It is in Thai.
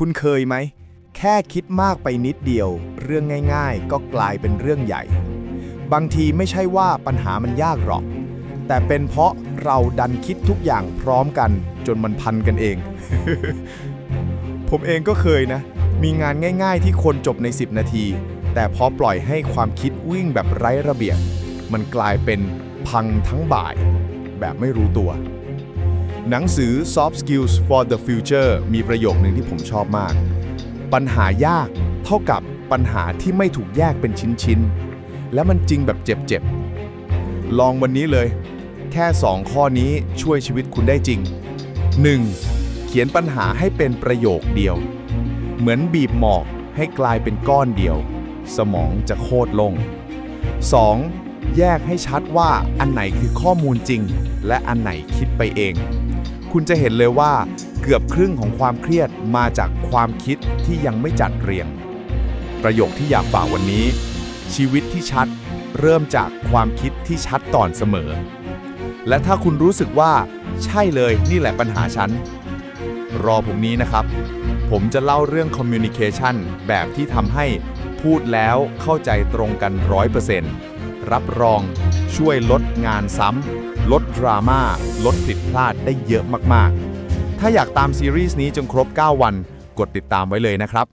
คุณเคยไหม แค่คิดมากไปนิดเดียว เรื่องง่าย ๆ ก็กลายเป็นเรื่องใหญ่ บางทีไม่ใช่ว่าปัญหามันยากหรอก แต่เป็นเพราะเราดันคิดทุกอย่างพร้อมกัน จนมันพันกันเอง ผมเองก็เคยนะ มีงานง่าย ๆ ที่คนจบใน 10 นาที แต่พอปล่อยให้ความคิดวิ่งแบบไร้ระเบียบ มันกลายเป็นพังทั้งบ่าย แบบไม่รู้ตัว หนังสือ Soft Skills for the Future มีประโยคหนึ่งที่ผมชอบมาก ปัญหายากเท่ากับปัญหาที่ไม่ถูกแยกเป็นชิ้นๆ และมันจริงแบบเจ็บๆ ลองวันนี้เลย แค่ 2 ข้อนี้ช่วยชีวิตคุณได้จริง 1. เขียนปัญหาให้เป็นประโยคเดียว เหมือนบีบหมอกให้กลายเป็นก้อนเดียว สมองจะโคตรลง 2. แยกให้ชัดว่าอันไหนคือข้อมูลจริง และอันไหนคิดไปเอง คุณจะเห็นเลยว่าเกือบครึ่งของความเครียดมาจากความคิดที่ยังไม่จัดเรียง ประโยคที่อยากฝากวันนี้ ชีวิตที่ชัดเริ่มจากความคิดที่ชัดตอนเสมอ และถ้าคุณรู้สึกว่า ใช่เลยนี่แหละปัญหาฉัน รอผมนี้นะครับ ผมจะเล่าเรื่อง communication แบบที่ทำให้พูดแล้วเข้าใจตรงกัน 100%รับรองช่วยลดงานซ้ำ ลดดราม่าลดผิดพลาดได้เยอะมากๆ ถ้าอยากตามซีรีส์นี้จนครบ 9 วัน กดติดตามไว้เลยนะครับ